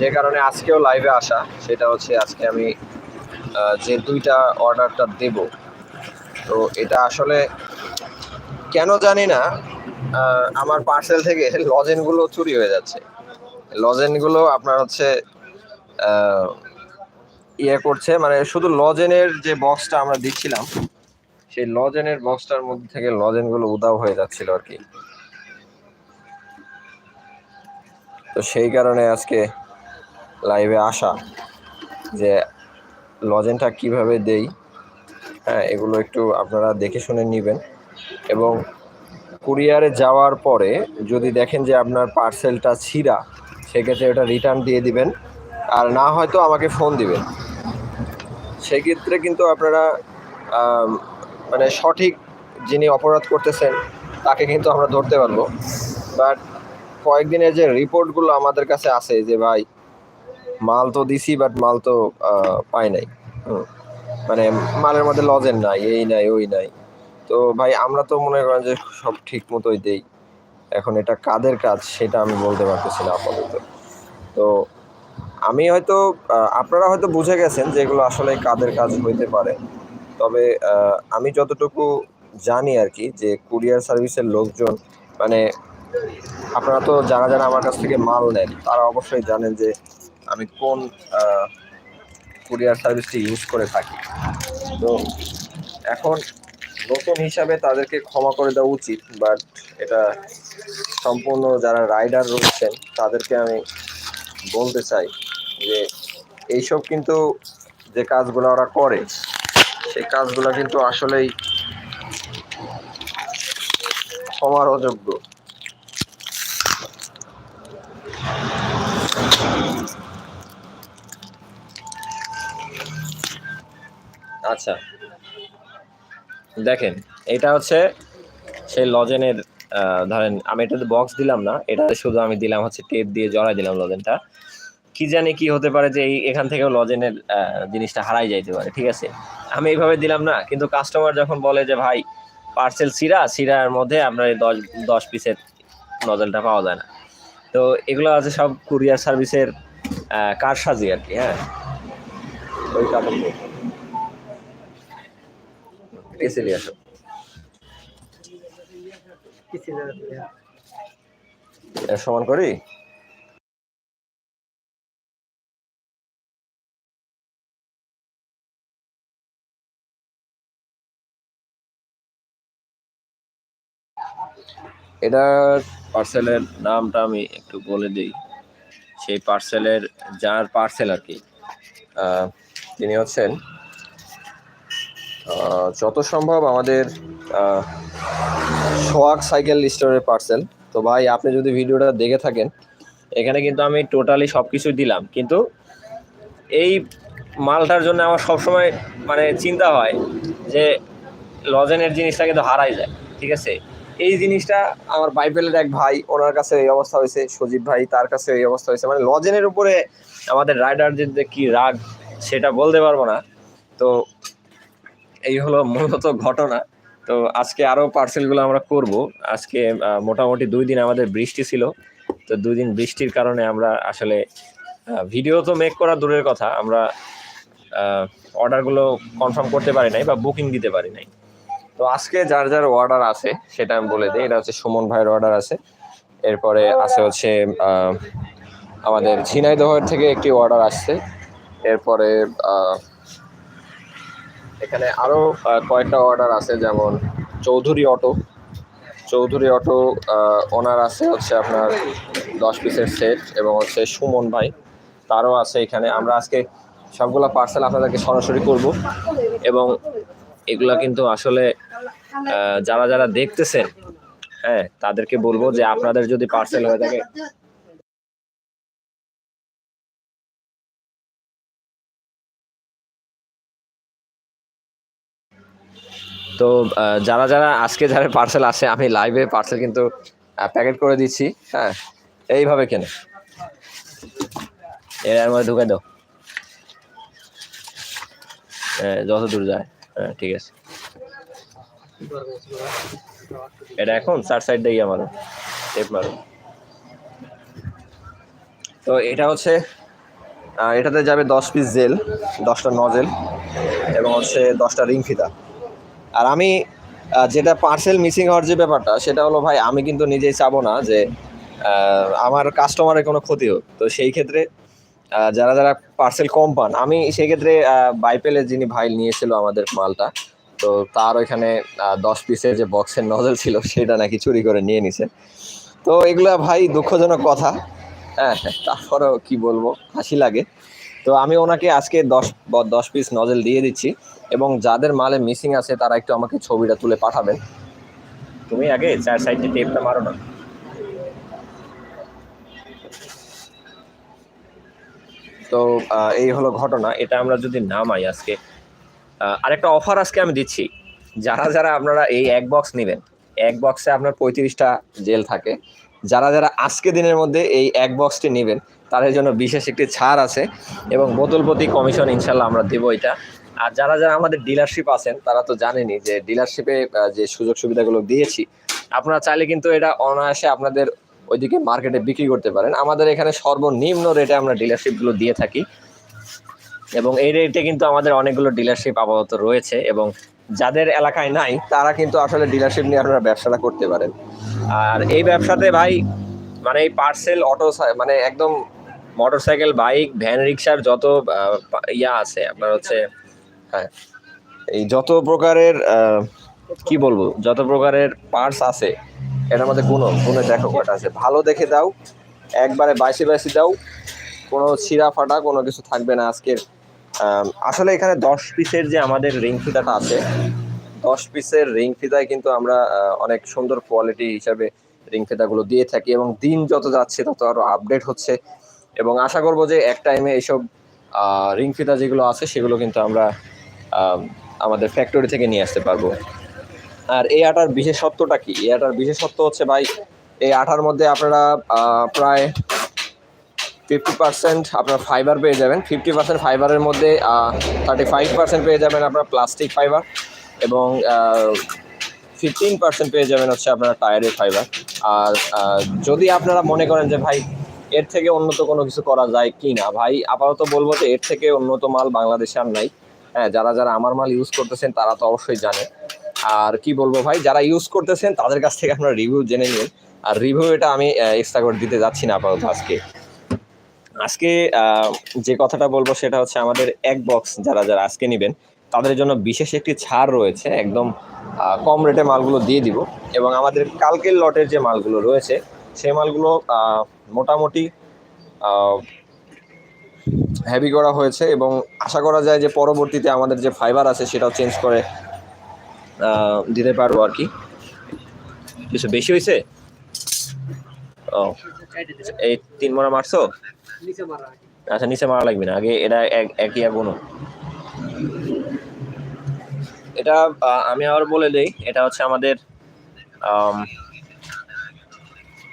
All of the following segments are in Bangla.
যে কারণে আজকেও লাইভে আসা, সেটা হচ্ছে আজকে আমি যে দুইটা অর্ডারটা দেব। তো এটা আসলে কেন জানি না আমার পার্সেল থেকে লজেনগুলো চুরি হয়ে যাচ্ছে। লজেনগুলো আপনার হচ্ছে ইয়ে করছে মানে শুধু লজেনের যে বক্সটা আমরা দিচ্ছিলাম, সেই লজেনের বক্সটার মধ্যে থেকে লজেনগুলো উদাও হয়ে যাচ্ছিল আর কি। তো সেই কারণে আজকে লাইভে আসা যে লজেনটা কীভাবে দেই হ্যাঁ এগুলো একটু আপনারা দেখে শুনে নেবেন। এবং কুরিয়ারে যাওয়ার পরে যদি দেখেন যে আপনার পার্সেলটা ছিঁড়া, সেক্ষেত্রে ওটা রিটার্ন দিয়ে দিবেন। আর না হয়তো আমাকে ফোন দিবেন। সেক্ষেত্রে কিন্তু আপনারা মানে সঠিক যিনি অপরাধ করতেছেন, তাকে কিন্তু আমরা ধরতে পারব। বাট কয়েকদিনের যে রিপোর্টগুলো আমাদের কাছে আছে যে, ভাই মাল তো দিছি বাট মাল তো পাই নাই। মানে মালের মধ্যে লজেন নাই, এই নাই, ওই নাই। তো ভাই, আমরা তো মনে করেন যে সব ঠিক মতোই দেই। এখন এটা কাদের কাজ সেটা আমি বলতে পারতেছি না আপাতত। তো আমি হয়তো আপনারা হয়তো বুঝে গেছেন যে এগুলো আসলে কাদের কাজ হইতে পারে। তবে আমি যতটুকু জানি আর কি যে কুরিয়ার সার্ভিসের লোকজন মানে আপনারা তো যারা যারা আমার কাছ থেকে মাল নেন, তারা অবশ্যই জানেন যে আমি কোন কুরিয়ার সার্ভিসটি ইউজ করে থাকি। তো এখন নতুন হিসাবে তাদেরকে ক্ষমা করে দেওয়া উচিত বাট এটা সম্পূর্ণ যারা রাইডার রয়েছেন, তাদেরকে আমি বলতে চাই যে এইসব কিন্তু যে কাজগুলো ওরা করে, সেই কাজগুলো কিন্তু আসলেই ক্ষমার অযোগ্য। আচ্ছা। দেখেন, এটা হচ্ছে সেই লজেনের ধরেন আমি এটাতে বক্স দিলাম না, এটাতে শুধু আমি দিলাম হচ্ছে টেপ দিয়ে জড়াই দিলাম লজেনটা। কি জানি কি হতে পারে যে এই এখান থেকেও লজেনের জিনিসটা হারাই যাইতে পারে, ঠিক আছে? আমি এইভাবে দিলাম না, কিন্তু কাস্টমার যখন বলে যে, ভাই পার্সেল সিরা, সিরার মধ্যে আপনার এই দশ দশ পিসের নজলটা পাওয়া যায় না। তো এগুলো আছে সব কুরিয়ার সার্ভিসের কারসাজি আর কি হ্যাঁ? ওই কাপড় এসে আসো। সমান করি? এটার পার্সেলের নামটা আমি একটু বলে দিই। সেই পার্সেলের যার পার্সেল আর কি তিনি হচ্ছেন যত সম্ভব আমাদের সোয়াগ সাইকেল স্টোরের পার্সেল। তো ভাই, আপনি যদি ভিডিওটা দেখে থাকেন, এখানে কিন্তু আমি টোটালি সব কিছু দিলাম। কিন্তু এই মালটার জন্য আমার সবসময় মানে চিন্তা হয় যে লজেনের জিনিসটা কিন্তু হারাই যায়, ঠিক আছে? এই জিনিসটা আমার বাইবেলের এক ভাই, ওনার কাছে এই অবস্থা হয়েছে, সজীব ভাই, তার কাছে এই অবস্থা হয়েছে। মানে লজেনের উপরে আমাদের রাইডারদের যে কি রাগ, সেটা বলতে পারব না। তো এই হলো মূলত ঘটনা। তো আজকে আরও পার্সেলগুলো আমরা করব। আজকে মোটামুটি দুই দিন আমাদের বৃষ্টি ছিল। তো দুই দিন বৃষ্টির কারণে আমরা আসলে ভিডিও তো মেক করা দূরের কথা। আমরা অর্ডারগুলো কনফার্ম করতে পারি নাই বা বুকিং দিতে পারি নাই। তো আজকে যার যার অর্ডার আছে, সেটা আমি বলে দিই। এটা হচ্ছে সুমন ভাইয়ের অর্ডার আছে। এরপরে আছে হচ্ছে আমাদের ঝিনাইদহের থেকে একটি অর্ডার আসছে। এরপরে এখানে আরও কয়েকটা অর্ডার আছে, যেমন Chowdhury auto Chowdhury auto owner আছে হচ্ছে আপনার দশ পিসের সেট এবং হচ্ছে সুমন ভাই। তারও আছে এখানে। আমরা আজকে সবগুলা পার্সেল আপনাদেরকে সরাসরি করব। এবং এগুলা কিন্তু আসলে যারা যারা দেখতেছেন হ্যাঁ তাদেরকে বলব যে আপনাদের যদি পার্সেল হয়ে থাকে তো যারা যারা আজকে যারা পার্সেল আসে, আমি লাইভে পার্সেল কিন্তু প্যাকেট করে দিচ্ছি হ্যাঁ? এইভাবে কেনে। এর মধ্যে ঢুকে দাও। যত দূর যায় হ্যাঁ ঠিক আছে। এটা এখন, চার সাইড দিয়ে টেপ মারো। তো, এটা হচ্ছে এটাতে যাবে দশ পিস জেল দশটা নজেল এবং হচ্ছে দশটা রিং ফিতা আর আমি যেটা পার্সেল মিসিং হওয়ার যে ব্যাপারটা, সেটা হলো ভাই, আমি কিন্তু নিজেই চাবো না যে আমার কাস্টমারের কোনো ক্ষতি হোক। তো সেই ক্ষেত্রে যারা যারা পার্সেল কম পান, আমি সেই ক্ষেত্রে বাইপেলে যিনি ভাই নিয়েছিল আমাদের মালটা, তো তার ওইখানে দশ পিসের যে বক্সের নজল ছিল, সেটা নাকি চুরি করে নিয়ে নিছে। তো এগুলা ভাই দুঃখজনক কথা। হ্যাঁ তারপরেও কি বলব, হাসি লাগে। তো আমি ওনাকে আজকে দশ দশ পিস নজেল দিয়ে দিচ্ছি এবং যাদের মালে মিসিং আছে তারা একটু আমাকে ছবিটা তুলে পাঠাবেন। তুমি আগে চার সাইডে টেপটা মারো না। তো এই হলো ঘটনা। এটা আমরা যদি নামাই আজকে আরেকটা অফার আজকে আমি দিচ্ছি। যারা যারা আপনারা এই এক বক্স নেবেন এক বক্সে আপনার পঁয়ত্রিশটা জেল থাকে। যারা যারা আজকে দিনের মধ্যে এই এক বক্সটি নেবেন, তাদের জন্য বিশেষ একটি ছাড় আছে এবং বোতল প্রতি কমিশন ইনশাল্লাহ আমরা দেবো এটা। আর যারা যারা আমাদের ডিলারশিপ আছেন, তারা তো জানেনই যে ডিলারশিপে যে সুযোগ সুবিধাগুলো দিয়েছি, আপনারা চাইলে কিন্তু এটা অনায়াসে আপনাদের ওইদিকে মার্কেটে বিক্রি করতে পারেন। আমাদের এখানে সর্বনিম্ন রেটে আমরা ডিলারশিপগুলো দিয়ে থাকি এবং এই রেটে কিন্তু আমাদের অনেকগুলো ডিলারশিপ আপাতত রয়েছে এবং যাদের এলাকায় নাই, তারা কিন্তু আসলে ডিলারশিপ নিয়ে আপনারা ব্যবসাটা করতে পারেন। আর এই ব্যবসাতে ভাই মানে এই পার্সেল অটো মানে একদম মোটরসাইকেল বাইক ভ্যান রিক্সার যত ইয়া আছে, আপনার হচ্ছে হ্যাঁ এই যত প্রকারের কি বলব, যত প্রকারের পার্টস আছে, এটার মধ্যে গুণ গুণে দেখো কয়টা আছে। ভালো দেখে দাও, একবারে বাইশে বাইশে দাও, কোনো ছিঁড়া ফাটা কোনো কিছু থাকবে না আজকের আসলে এখানে দশ পিসের যে আমাদের রিং ফিতাটা আছে, দশ পিসের রিং ফিতায় কিন্তু আমরা অনেক সুন্দর কোয়ালিটি হিসাবে রিং ফিতাগুলো দিয়ে থাকি এবং দিন যত যাচ্ছে তত আরও আপডেট হচ্ছে এবং আশা করব যে এক টাইমে এইসব রিং ফিতা যেগুলো আছে সেগুলো কিন্তু আমরা আমাদের ফ্যাক্টরি থেকে নিয়ে আসতে পারব। আর এই আটার বিশেষত্বটা কি? এই আটার বিশেষত্ব হচ্ছে ভাই, এই আটার মধ্যে আপনারা প্রায় ফিফটি পার্সেন্ট আপনার ফাইবার পেয়ে যাবেন। ফিফটি পার্সেন্ট ফাইবারের মধ্যে থার্টি ফাইভ পার্সেন্ট পেয়ে যাবেন আপনার প্লাস্টিক ফাইবার এবং ফিফটিন পার্সেন্ট পেয়ে যাবেন হচ্ছে আপনার টায়ারের ফাইবার আর যদি আপনারা মনে করেন যে, ভাই, এর থেকে উন্নত কোনো কিছু করা যায় কি না? ভাই, আপাতত বলব যে, এর থেকে উন্নত মাল বাংলাদেশে আর নাই। হ্যাঁ যারা যারা আমার মাল ইউজ করতেছেন, তারা তো অবশ্যই জানে আর কি বলব ভাই, যারা ইউজ করতেছেন, তাদের কাছ থেকে আপনারা রিভিউ জেনে নিন আর রিভিউ এটা আমি এক্সট্রা করে দিতে যাচ্ছি না আপাতত আজকে। আজকে যে কথাটা বলব সেটা হচ্ছে আমাদের এক বক্স যারা যারা আজকে নেবেন, তাদের জন্য বিশেষ একটি ছাড় রয়েছে, একদম কম রেটে মালগুলো দিয়ে দিব। এবং আমাদের কালকের লটের যে মালগুলো রয়েছে, সেই মালগুলো মোটামুটি হেভি করা হয়েছে এবং আশা করা যায় যে পরবর্তীতে আমাদের যে ফাইবার আছে, সেটাও চেঞ্জ করে দিতে পারব আর কি। কিছু বেশি হয়েছে? ও, এই তিন মোড়া মারছো? আচ্ছা নিচে মারা লাগবে না। আগে এটা এক একই আগুন এটা আমি আবার বলে দিই, এটা হচ্ছে আমাদের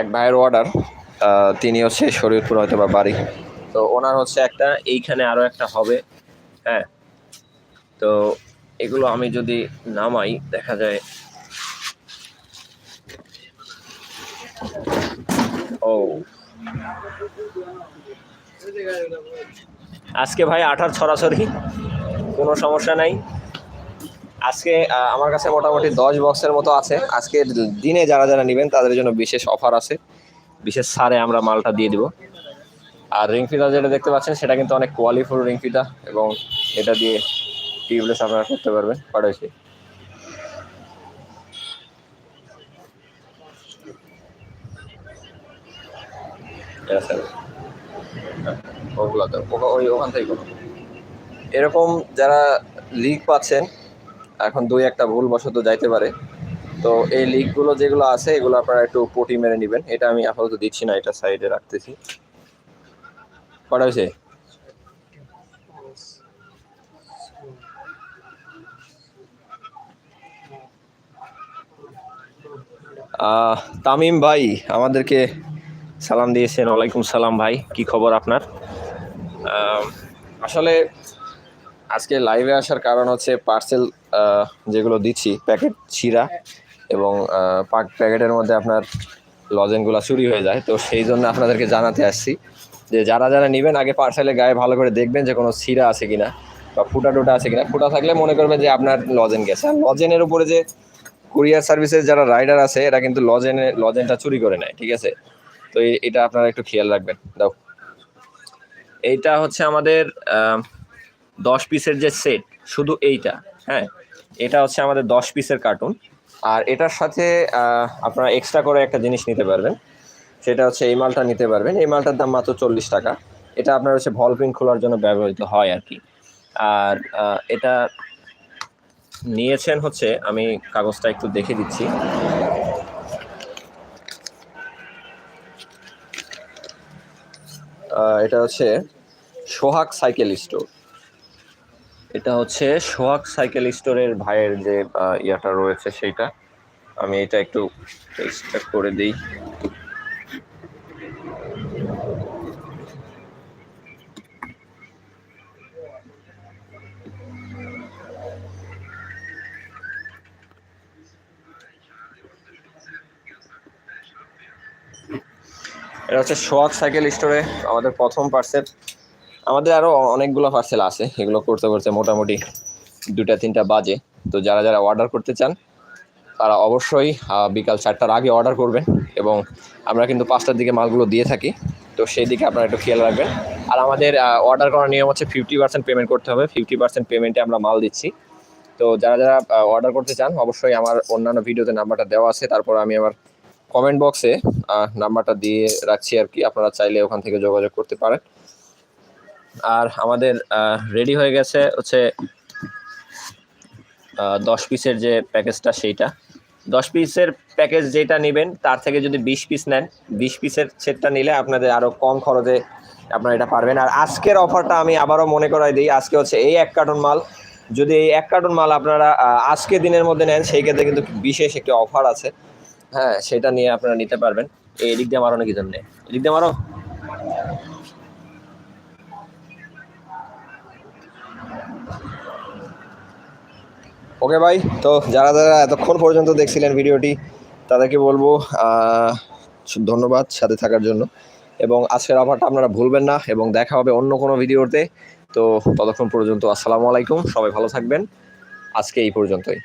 এক ভাইয়ের অর্ডার তিনি হচ্ছে শরীরপুর হয়তো বা বাড়ি। তো ওনার হচ্ছে একটা, এইখানে আরও একটা হবে হ্যাঁ? তো এগুলো আমি যদি নামাই, দেখা যায়, ও আজকে ভাই আঠার ছড়াছড়ি, কোনো সমস্যা নাই। আজকে আমার কাছে মোটামুটি দশ বক্সের মতো আছে। আজকে দিনে যারা যারা নেবেন, তাদের জন্য বিশেষ অফার আছে। বিশেষ সারে আমরা মালটা দিয়ে দিব। আর রিং ফিতা যেটা দেখতে পাচ্ছেন, সেটা কিন্তু অনেক কোয়ালিফুল রিং ফিতা এবং এটা দিয়ে টিউবলেস আপনারা করতে পারবেন পাঠাইছি ওগুলোতে। ওগা- ওই ওখান থেকে। এরকম যারা লিক পাচ্ছেন এখন দুই একটা ভুল বশত যাইতে পারে, তো এই লিকগুলো যেগুলো আছে, এগুলো আপনারা একটু পটি মেরে নেবেন। এটা আমি আপাতত দিচ্ছি না, এটা সাইডে রাখতেছি। কটা হয়েছে? তামিম ভাই, আমাদেরকে সালাম দিয়েছেন, ওয়ালাইকুম সালাম ভাই, কি খবর আপনার? আসলে আজকে লাইভে আসার কারণ হচ্ছে পার্সেল যেগুলো দিচ্ছি প্যাকেট ছিঁড়া এবং পাক প্যাকেটের মধ্যে আপনার লজেনগুলো চুরি হয়ে যায়। তো সেই জন্য আপনাদেরকে জানাতে আসছি যে যারা যারা নেবেন, আগে পার্সেলের গায়ে ভালো করে দেখবেন যে কোনো ছিঁড়া আছে কিনা বা ফুটা টুটা আছে কিনা। ফুটা থাকলে মনে করবেন যে আপনার লজেন গেছে। আর লজেনের উপরে যে কুরিয়ার সার্ভিসের যারা রাইডার আছে, এরা কিন্তু লজেনে লজেনটা চুরি করে নেয়, ঠিক আছে? তো এটা আপনারা একটু খেয়াল রাখবেন। দাও। এইটা হচ্ছে আমাদের দশ পিসের যে সেট শুধু এইটা হ্যাঁ? এটা হচ্ছে আমাদের দশ পিসের কার্টুন আর এটার সাথে আপনারা এক্সট্রা করে একটা জিনিস নিতে পারবেন। সেটা হচ্ছে এই মালটা নিতে পারবেন। এই মালটার দাম মাত্র চল্লিশ টাকা। এটা আপনার হচ্ছে ভল প্রিন্ট খোলার জন্য ব্যবহৃত হয় আর কি। আর এটা নিয়েছেন হচ্ছে, আমি কাগজটা একটু দেখে দিচ্ছি। এটা হচ্ছে সোহাগ সাইকেল স্টোর। এটা হচ্ছে সোহাগ সাইকেল স্টোরের ভাইয়ের যে ইয়াটা রয়েছে সেইটা। আমি এটা একটু টেস্টটা করে দিই। এটা হচ্ছে সোহাগ সাইকেল স্টোরে আমাদের প্রথম পার্সেল আমাদের আরও অনেকগুলো পার্সেল আছে, এগুলো করতে করতে মোটামুটি দুটা তিনটা বাজে। তো যারা যারা অর্ডার করতে চান, তারা অবশ্যই বিকাল চারটার আগে অর্ডার করবেন এবং আমরা কিন্তু পাঁচটার দিকে মালগুলো দিয়ে থাকি। তো সেই দিকে আপনারা একটু খেয়াল রাখবেন। আর আমাদের অর্ডার করার নিয়ম হচ্ছে ফিফটি পার্সেন্ট পেমেন্ট করতে হবে। ফিফটি পার্সেন্ট পেমেন্টে আমরা মাল দিচ্ছি। তো যারা যারা অর্ডার করতে চান, অবশ্যই আমার অন্যান্য ভিডিওতে নাম্বারটা দেওয়া আছে। তারপর আমি আমার কমেন্ট বক্সে নাম্বারটা দিয়ে রাখছি আর কি। আপনারা চাইলে ওখান থেকে যোগাযোগ করতে পারেন। আর আমাদের রেডি হয়ে গেছে হচ্ছে দশ পিসের যে প্যাকেজটা সেইটা। দশ পিসের প্যাকেজ যেটা নেবেন, তার থেকে যদি বিশ পিস নেন, বিশ পিসের সেটটা নিলে আপনাদের আরও কম খরচে আপনারা এটা পারবেন। আর আজকের অফারটা আমি আবারও মনে করাই দিই, আজকে হচ্ছে এই এক কার্টন মাল। যদি এই এক কার্টন মাল আপনারা আজকে দিনের মধ্যে নেন, সেই ক্ষেত্রে কিন্তু বিশেষ একটি অফার আছে। হ্যাঁ সেটা নিয়ে আপনারা নিতে পারবেন। এই দিক দিয়ে মারো নাকি জন্য? এদিক দিয়ে মারো। ওকে ভাই, তো যারা যারা এতক্ষণ পর্যন্ত দেখছিলেন ভিডিওটি, তাদেরকে বলব ধন্যবাদ সাথে থাকার জন্য। এবং আজকের অফারটা আপনারা ভুলবেন না এবং দেখা হবে অন্য কোনো ভিডিওতে। তো ততক্ষণ পর্যন্ত আসসালামু আলাইকুম, সবাই ভালো থাকবেন। আজকে এই পর্যন্তই।